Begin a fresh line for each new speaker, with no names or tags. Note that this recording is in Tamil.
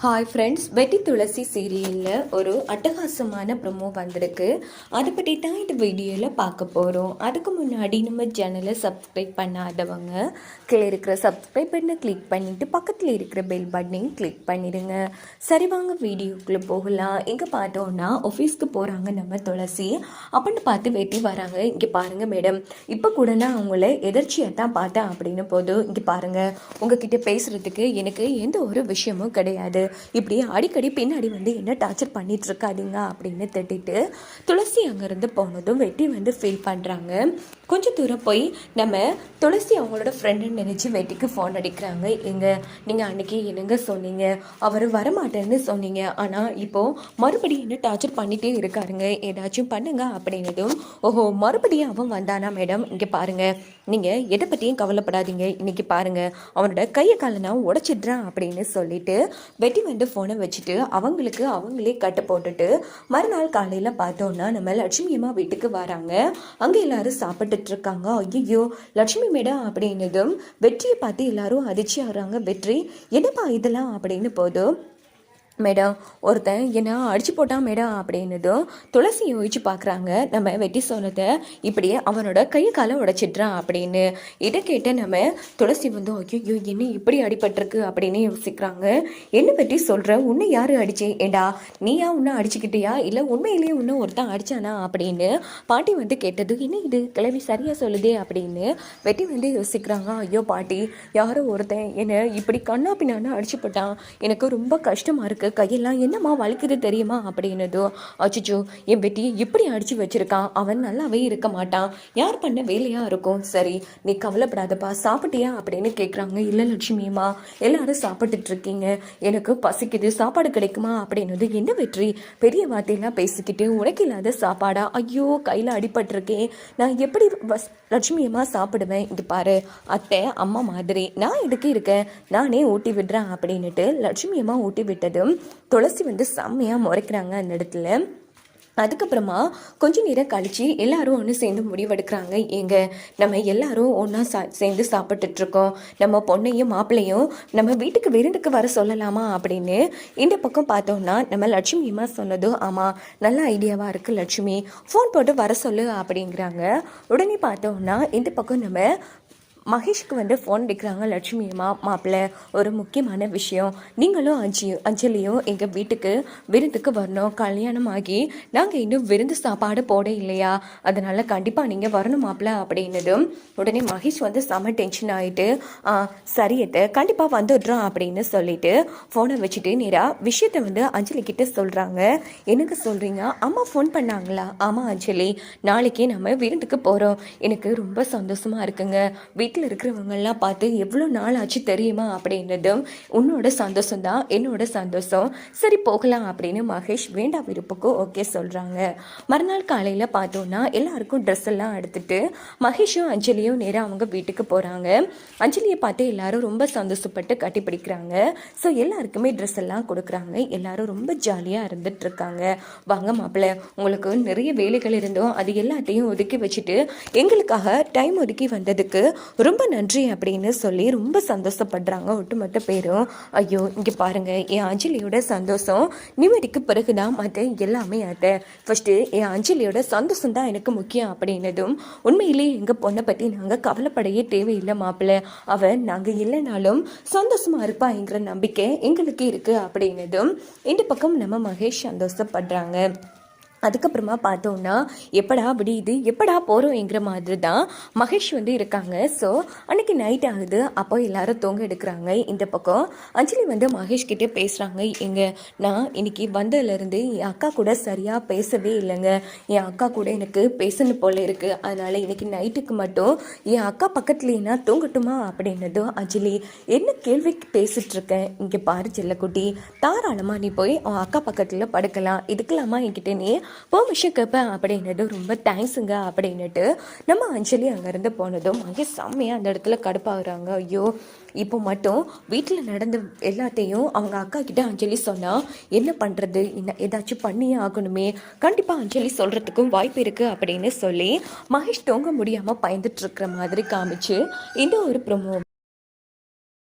ஹாய் ஃப்ரெண்ட்ஸ் வெட்டி துளசி சீரியலில் ஒரு அட்டகாசமான ப்ரொமோ வந்திருக்கு. அதை பற்றி தான் இந்த வீடியோவில் பார்க்க போகிறோம் அதுக்கு முன்னாடி நம்ம சேனலை சப்ஸ்கிரைப் பண்ணாதவங்க கீழே இருக்கிற சப்ஸ்கிரைப் பண்ண கிளிக் பண்ணிவிட்டு பக்கத்தில் இருக்கிற பெல் பட்டனையும் கிளிக் பண்ணிடுங்க சரி வாங்க வீடியோக்குள்ளே போகலாம். இங்கே பார்த்தோன்னா ஆஃபீஸ்க்கு போகிறாங்க நம்ம துளசி. அப்படின்னு பார்த்து வெட்டி வராங்க. இங்கே பாருங்கள் மேடம் இப்போ கூட நான் அவங்கள எதிர்ச்சியாக தான் பார்த்தேன் அப்படின்னு போதும் இங்கே பாருங்கள் உங்ககிட்ட பேசுகிறதுக்கு எனக்கு எந்த ஒரு விஷயமும் கிடையாது. இப்படி அடிக்கடி பின்னாடி வந்து என்ன டார்ச்சர் பண்ணிட்டு இருக்காதீங்க அப்படின்னு திட்டிட்டு துளசி அங்கேருந்து போனதும் வெட்டி வந்து ஃபீல் பண்ணுறாங்க கொஞ்சம் தூரம் போய் நம்ம துளசி அவங்களோட ஃப்ரெண்டுன்னு நினச்சி வெட்டிக்கு ஃபோன் அடிக்கிறாங்க. எங்க நீங்கள் அன்றைக்கி என்னங்க சொன்னீங்க? அவர் வரமாட்டேன்னு சொன்னீங்க. ஆனால் இப்போது மறுபடியும் என்ன டார்ச்சர் பண்ணிகிட்டே இருக்காருங்க. ஏதாச்சும் பண்ணுங்க அப்படின்னதும் ஓஹோ மறுபடியும் அவன் வந்தானா மேடம் இங்கே பாருங்கள் நீங்கள் எதை பற்றியும் கவலைப்படாதீங்க. இன்னைக்கு பாருங்கள் அவனோட கையை காலை நான் உடச்சிடுறேன் அப்படின்னு சொல்லிட்டு வெட்டி வெட்டி வந்து ஃபோனை வச்சுட்டு அவங்களுக்கு அவங்களே கட்டை போட்டுட்டு மறுநாள் காலையில் பார்த்தோன்னா நம்ம லட்சுமி அம்மா வீட்டுக்கு வராங்க. அங்கே எல்லாரும் சாப்பிட்டுட்டு இருக்காங்க. ஐயோ லட்சுமி மேடம் அப்படின்னதும் வெற்றியை பார்த்து எல்லாரும் அதிர்ச்சி ஆகுறாங்க வெற்றி என்னப்பா இதெல்லாம் அப்படின்னு போதும். மேடம் ஒருத்தன் என்ன அடிச்சு போட்டான் மேடம் அப்படின்னதும் துளசி யோசிச்சு பார்க்குறாங்க நம்ம வெட்டி சொன்னதை இப்படியே அவனோட கை காலை உடைச்சிட்றான் அப்படின்னு. இதை கேட்ட நம்ம துளசி வந்து ஐயோ என்ன இப்படி அடிபட்டிருக்கு? அப்படின்னு யோசிக்கிறாங்க. என்னை பற்றி சொல்கிற உன்னை யார் அடிச்சே? ஏண்டா நீயா உன்னை அடிச்சுக்கிட்டியா? இல்லை உண்மையிலேயே உன்னை ஒருத்தன் அடித்தானா அப்படின்னு பாட்டி வந்து கேட்டது என்ன இது? கிளவி சரியாக சொல்லுதே? அப்படின்னு வெட்டி வந்து யோசிக்கிறாங்க. ஐயோ பாட்டி யாரோ ஒருத்தன் என்னை இப்படி கண்ணா பின்னான்னு அடிச்சு போட்டான். எனக்கு ரொம்ப கஷ்டமாக இருக்குது கையெல்லாம் என்னம்மா வலிக்குது தெரியுமா? அப்படின்னதோ அச்சுச்சோ என் வெட்டியை இப்படி அடிச்சு வச்சிருக்கான். அவன் நல்லாவே இருக்க மாட்டான். யார் பண்ண வேலையா இருக்கும்? சரி நீ கவலைப்படாதப்பா. சாப்பிட்டியா? அப்படின்னு கேட்குறாங்க இல்லை லட்சுமியம்மா எல்லாரும் சாப்பிட்டுட்டு இருக்கீங்க. எனக்கு பசிக்குது. சாப்பாடு கிடைக்குமா? அப்படின்னது என்ன வெற்றி? பெரிய வார்த்தையெல்லாம் பேசிக்கிட்டு உனக்கு இல்லாத சாப்பாடா? ஐயோ கையில் அடிபட்டிருக்கேன் நான் எப்படி வஸ் லட்சுமியம்மா சாப்பிடுவேன்? இங்கே பாரு. அத்தை அம்மா மாதிரி. நான் எதுக்கு இருக்கேன்? நானே ஊட்டி விடுறேன். அப்படின்னுட்டு லட்சுமியம்மா ஊட்டி விட்டதும் துளசி வந்து செம்மையாக முறைக்கிறாங்க அந்த இடத்துல. அதுக்கப்புறமா கொஞ்ச நேரம் கழித்து எல்லாரும் ஒன்று சேர்ந்து முடிவெடுக்கிறாங்க. எங்க நம்ம எல்லாரும் ஒன்றா சா சேர்ந்து சாப்பிட்டுட்ருக்கோம் நம்ம பொண்ணையும் மாப்பிள்ளையும் நம்ம வீட்டுக்கு விருந்துக்கு வர சொல்லலாமா அப்படின்னு இந்த பக்கம் பார்த்தோம்னா நம்ம லட்சுமியம்மா சொன்னதும் ஆமாம் நல்ல ஐடியாவாக இருக்குது லட்சுமி. ஃபோன் போட்டு வர சொல்லு அப்படிங்கிறாங்க. உடனே பார்த்தோம்னா இந்த பக்கம் நம்ம மகேஷ்க்கு வந்து ஃபோன் அடிக்கிறாங்க லட்சுமி அம்மா மாப்பிள்ளை. ஒரு முக்கியமான விஷயம். நீங்களும் அஞ்சியும் அஞ்சலியும் எங்கள் வீட்டுக்கு விருந்துக்கு வரணும். கல்யாணம் ஆகி நாங்கள் இன்னும் விருந்து சாப்பாடு போட இல்லையா? அதனால் கண்டிப்பாக நீங்கள் வரணும் மாப்பிள்ளை அப்படின்னதும் உடனே மகேஷ் வந்து செம டென்ஷன் ஆகிட்டு சரியத்தை கண்டிப்பாக வந்துடுறோம் அப்படின்னு சொல்லிட்டு ஃபோனை வச்சுட்டு நேராக விஷயத்தை வந்து அஞ்சலி கிட்ட சொல்கிறாங்க எனக்கு சொல்கிறீங்க அம்மா ஃபோன் பண்ணாங்களா? ஆமாம் அஞ்சலி. நாளைக்கே நம்ம விருந்துக்கு போகிறோம் எனக்கு ரொம்ப சந்தோஷமாக இருக்குங்க. வீட்டில் வீட்டில் இருக்கிறவங்கெல்லாம் பார்த்து எவ்வளோ நாள் ஆச்சு தெரியுமா? அப்படின்னதும் உன்னோட சந்தோஷம் தான் என்னோட சந்தோஷம். சரி போகலாம் அப்படின்னு மகேஷ் வேண்டாம் விருப்புக்கும் ஓகே சொல்கிறாங்க மறுநாள் காலையில் பார்த்தோன்னா எல்லாருக்கும் ட்ரெஸ் எல்லாம் எடுத்துட்டு மகேஷும் அஞ்சலியும் நேராக அவங்க வீட்டுக்கு போகிறாங்க அஞ்சலியை பார்த்து எல்லாரும் ரொம்ப சந்தோஷப்பட்டு கட்டி பிடிக்கிறாங்க. ஸோ எல்லாருக்குமே ட்ரெஸ் எல்லாம் கொடுக்குறாங்க. எல்லாரும் ரொம்ப ஜாலியாக இருந்துட்டு இருக்காங்க வாங்க மாப்பிள்ளை உங்களுக்கு நிறைய வேலைகள் இருந்தோம் அது எல்லாத்தையும் ஒதுக்கி வச்சுட்டு எங்களுக்காக டைம் ஒதுக்கி வந்ததுக்கு ரொம்ப நன்றி அப்படின்னு சொல்லி ரொம்ப சந்தோஷப்படுறாங்க ஒட்டுமொத்த பேரும். ஐயோ இங்கே பாருங்கள் என் அஞ்சலியோட சந்தோஷம் நிம்மதிக்கு பிறகுதான் மற்ற எல்லாமே அதை ஃபஸ்ட்டு என் அஞ்சலியோட சந்தோஷம் தான் எனக்கு முக்கியம் அப்படின்னதும் உண்மையிலேயே எங்கள் பொண்ணை பற்றி நாங்கள் கவலைப்படையே தேவையில்லை மாப்பிள்ளை. அவன் நாங்கள் இல்லைனாலும் சந்தோஷமாக இருப்பாங்கிற நம்பிக்கை எங்களுக்கு இருக்குது அப்படின்னதும் இந்த பக்கம் நம்ம மகேஷ் சந்தோஷப்படுறாங்க. அதுக்கப்புறமா பார்த்தோன்னா எப்படா விடியுது எப்படா போகிறோங்கிற மாதிரி தான் மகேஷ் வந்து இருக்காங்க. ஸோ அன்னைக்கு நைட் ஆகுது. அப்போ எல்லாரும் தூங்க எடுக்கிறாங்க. இந்த பக்கம் அஞ்சலி வந்து மகேஷ் கிட்டே பேசுகிறாங்க எங்க நான் இன்னைக்கு வந்ததுலேருந்து என் அக்கா கூட சரியாக பேசவே இல்லைங்க. என் அக்கா கூட எனக்கு பேசணும் போல இருக்குது அதனால் இன்னைக்கு நைட்டுக்கு மட்டும் என் அக்கா பக்கத்துலேனா தூங்கட்டுமா அப்படின்னதும் அஞ்சலி என்ன கேள்விக்கு பேசிகிட்ருக்கேன் இங்கே பாரு செல்லக்குட்டி. தாராளமாக நீ போய் உன் அக்கா பக்கத்தில் படுக்கலாம். இதுக்கெல்லாமா என்கிட்ட நீ பெர்மிஷன் கேட்பேன் அப்படின்னுட்டு ரொம்ப தேங்க்ஸுங்க அப்படின்னுட்டு நம்ம அஞ்சலி அங்கேருந்து போனதும் அங்கே செம்மையாக அந்த இடத்துல கடுப்பாகிறாங்க. ஐயோ இப்போ மட்டும் வீட்டில் நடந்த எல்லாத்தையும் அவங்க அக்கா கிட்ட அஞ்சலி சொன்னால் என்ன பண்ணுறது என்ன ஏதாச்சும் பண்ணியே ஆகணுமே. கண்டிப்பாக அஞ்சலி சொல்கிறதுக்கும் வாய்ப்பு இருக்குது அப்படின்னு சொல்லி மகேஷ் தூங்க முடியாமல் பயந்துட்டுருக்கிற மாதிரி காமிச்சு இந்த ஒரு ப்ரொமோ